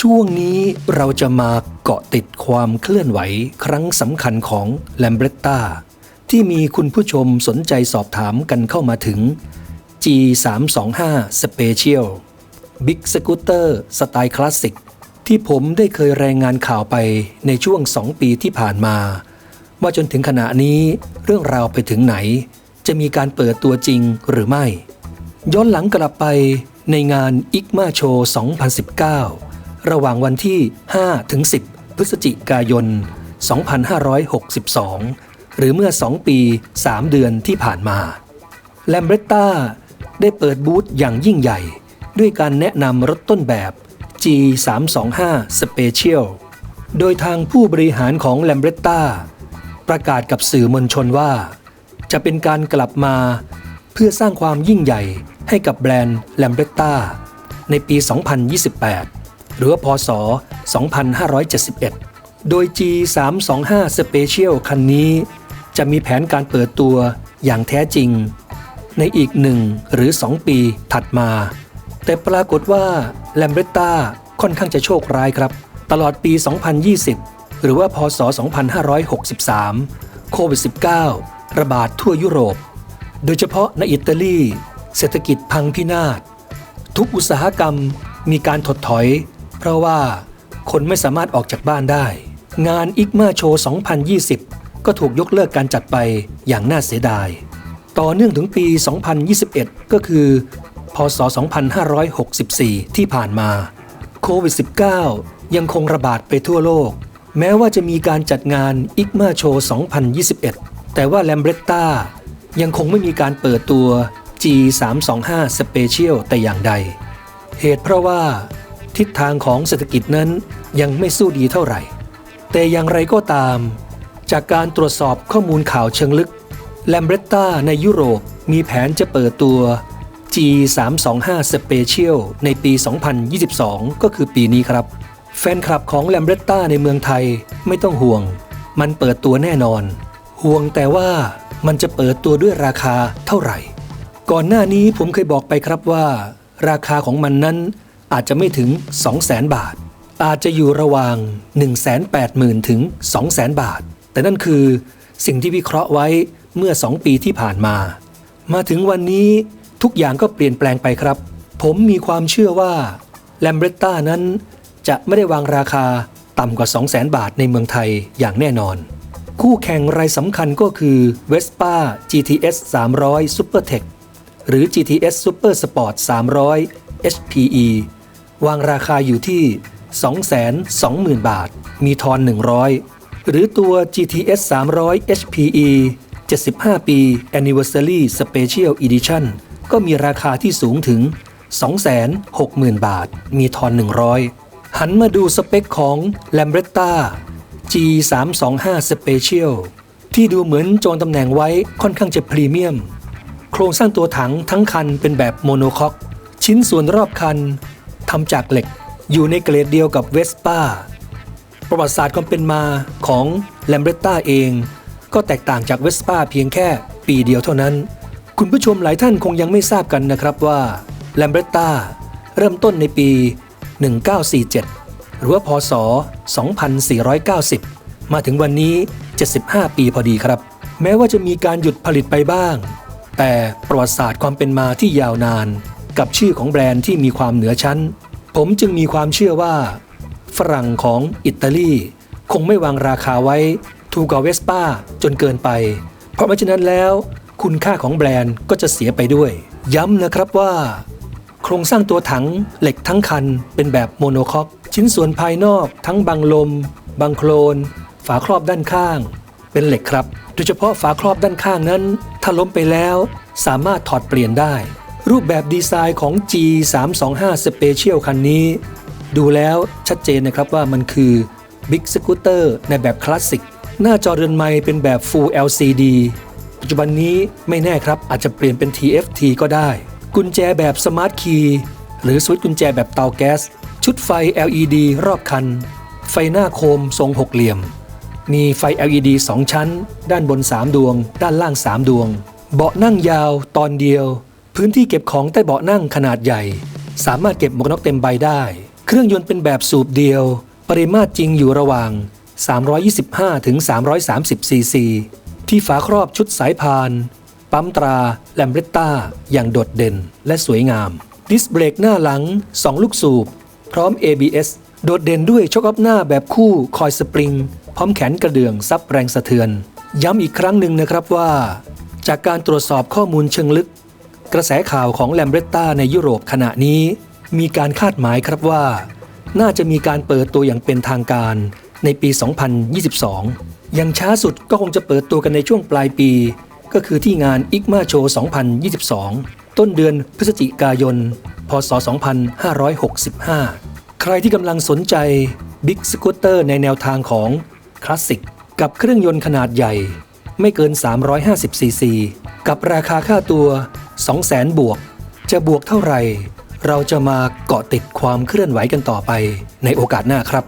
ช่วงนี้เราจะมาเกาะติดความเคลื่อนไหวครั้งสำคัญของแลมเบรตตาที่มีคุณผู้ชมสนใจสอบถามกันเข้ามาถึง G325 Special Big Scooter สไตล์คลาสสิกที่ผมได้เคยรายงานข่าวไปในช่วง 2 ปีที่ผ่านมา ว่าจนถึงขณะนี้เรื่องราวไปถึงไหน จะมีการเปิดตัวจริงหรือไม่ ย้อนหลังกลับไปในงานอิกมาโช2019 ระหว่างวันที่ 5 ถึง 10 พฤศจิกายน 2562 หรือเมื่อ 2 ปี 3 เดือนที่ผ่านมาแลมเบรตตาได้เปิดบูธอย่างยิ่งใหญ่ ด้วยการแนะนำรถต้นแบบ G325 Special โดยทางผู้บริหารของแลมเบรตตาประกาศกับสื่อมวลชนว่า จะเป็นการกลับมาเพื่อสร้างความยิ่งใหญ่ให้กับแบรนด์แลมเบรตตาในปี 2028 หรือพศ 2571 โดย G325 Special คันนี้ จะมีแผนการเปิดตัวอย่างแท้จริง ในอีกหนึ่งหรือ 2 ปีถัดมา แต่ปรากฏว่าแลมเบรตตาค่อนข้างจะโชคร้ายครับ ตลอดปี 2020 หรือว่าพศ 2563 โควิด -19 ระบาดทั่วยุโรป โดยเฉพาะในอิตาลี เศรษฐกิจพังพินาศ ทุกอุตสาหกรรมมีการถดถอย เพราะว่าคนไม่สามารถออกจากบ้านได้ งานอิกมาโช2020 ก็ถูกยกเลิกการจัดไปอย่างน่าเสียดาย ต่อเนื่องถึงปี 2021 ก็คือ พศ 2564 ที่ผ่านมาโควิด -19 ยังคงระบาดไปทั่วโลก แม้ว่าจะมีการจัดงานอิกมาโช2021 แต่ว่าแลมเบรตตายังคงไม่มีการเปิดตัว G325 Special แต่อย่างใด เหตุเพราะว่า ทิศทางของเศรษฐกิจนั้นยังไม่สู้ดีเท่าไหร่ แต่อย่างไรก็ตาม จากการตรวจสอบข้อมูลข่าวเชิงลึกแลมเบรตตาในยุโรปมีแผนจะเปิดตัว G325 Special ในปี 2022 ก็คือปีนี้ครับ แฟนคลับของแลมเบรตตาในเมืองไทยไม่ต้องห่วง มันเปิดตัวแน่นอน ห่วงแต่ว่ามันจะเปิดตัวด้วยราคาเท่าไหร่ ก่อนหน้านี้ผมเคยบอกไปครับว่า ราคาของมันนั้น อาจจะไม่ถึง 200,000 บาท อาจจะอยู่ระหว่าง 180,000 ถึง 200,000 บาท แต่นั่นคือสิ่งที่วิเคราะห์ไว้เมื่อ 2 ปีที่ผ่านมา มาถึงวันนี้ทุกอย่างก็เปลี่ยนแปลงไปครับ ผมมีความเชื่อว่าแลมเบรตตานั้นจะไม่ได้วางราคาต่ำกว่า 200,000 บาทในเมืองไทยอย่างแน่นอน คู่แข่งรายสำคัญก็คือ Vespa GTS 300 SuperTech หรือ GTS Super Sport 300 HPE วางราคาอยู่ที่ 220,000 บาท มีทอน 100 หรือตัว GTS 300 HPE 75 ปี Anniversary Special Edition ก็มีราคาที่สูงถึง 260,000 บาท มีทอน 100 หันมาดูสเปคของ Lambretta G325 Special ที่ดูเหมือนโจงตำแหน่งไว้ค่อนข้างจะพรีเมียม โครงสร้างตัวถังทั้งคันเป็นแบบโมโนคอก ชิ้นส่วนรอบคัน ทำจากเหล็ก อยู่ในเกรดเดียวกับเวสป้า ประวัติศาสตร์ความเป็นมาของแลมเบรตตาเอง ก็แตกต่างจากเวสป้าเพียงแค่ปีเดียวเท่านั้น คุณผู้ชมหลายท่านคงยังไม่ทราบกันนะครับว่าแลมเบรตตาเริ่มต้นในปี 1947 หรือว่าพศ 2490 มาถึงวันนี้ 75 ปีพอดีครับ แม้ว่าจะมีการหยุดผลิตไปบ้าง แต่ประวัติศาสตร์ความเป็นมาที่ยาวนาน กับชื่อของแบรนด์ที่มีความเหนือชั้น ผมจึงมีความเชื่อว่า ฝรั่งของอิตาลี คงไม่วางราคาไว้ถูกกว่าเวสป้าจนเกินไป เพราะไม่ฉะนั้นแล้วคุณค่าของแบรนด์ก็จะเสียไปด้วย ย้ำนะครับว่า โครงสร้างตัวถังเหล็กทั้งคันเป็นแบบโมโนคอกชิ้นส่วนภายนอก ทั้งบังลม บังโคลน ฝาครอบด้านข้าง เป็นเหล็กครับ โดยเฉพาะฝาครอบด้านข้างนั้น ถ้าล้มไปแล้ว สามารถถอดเปลี่ยนได้ รูปแบบดีไซน์ของ G325 Special คันนี้ ดูแล้วชัดเจนนะครับว่ามันคือ Big Scooter ในแบบคลาสสิก หน้าจอเรือนไม้เป็นแบบ Full LCD ปัจจุบันนี้ไม่แน่ครับอาจจะเปลี่ยนเป็น TFT ก็ได้ กุญแจแบบ Smart Key หรือสวิตช์กุญแจแบบเตาแก๊ส ชุดไฟ LED รอบคัน ไฟหน้าโคมทรงหกเหลี่ยม มีไฟ LED 2 ชั้น ด้านบน 3 ดวง ด้านล่าง 3 ดวง เบาะนั่งยาวตอนเดียว พื้นที่เก็บของใต้เบาะนั่งขนาดใหญ่ สามารถเก็บหมวกนน็อกเต็มใบได้ เครื่องยนต์เป็นแบบสูบเดียว ปริมาตรจริงอยู่ระหว่าง 325ถึง330ซีซี ที่ฝาครอบชุดสายพาน ปั๊มตราแลมเบรตตาอย่างโดดเด่นและสวยงาม ดิสเบรกหน้าหลัง 2 ลูกสูบ พร้อม ABS โดดเด่นด้วยช็อคอัพหน้าแบบคู่คอยสปริง พร้อมแขนกระเดื่องซับแรงสะเทือน ย้ำอีกครั้งหนึ่งนะครับว่า จากการตรวจสอบข้อมูลเชิงลึก กระแสข่าวของแลมเบรตตาในยุโรปขณะนี้ มีการคาดหมายครับว่า น่าจะมีการเปิดตัวอย่างเป็นทางการในปี 2022 อย่างช้าสุดก็คงจะเปิดตัวกันในช่วงปลายปี ก็คือที่งาน IGMA Show 2022 ต้นเดือนพฤศจิกายน พศ 2565 ใครที่กำลังสนใจบิ๊กสกูตเตอร์ในแนวทางของคลาสสิกกับเครื่องยนต์ขนาดใหญ่ ไม่เกิน 350ซีซี กับราคาค่าตัว 200,000 บวก จะบวกเท่าไหร่ เราจะมาเกาะติดความเคลื่อนไหวกันต่อไปในโอกาสหน้าครับ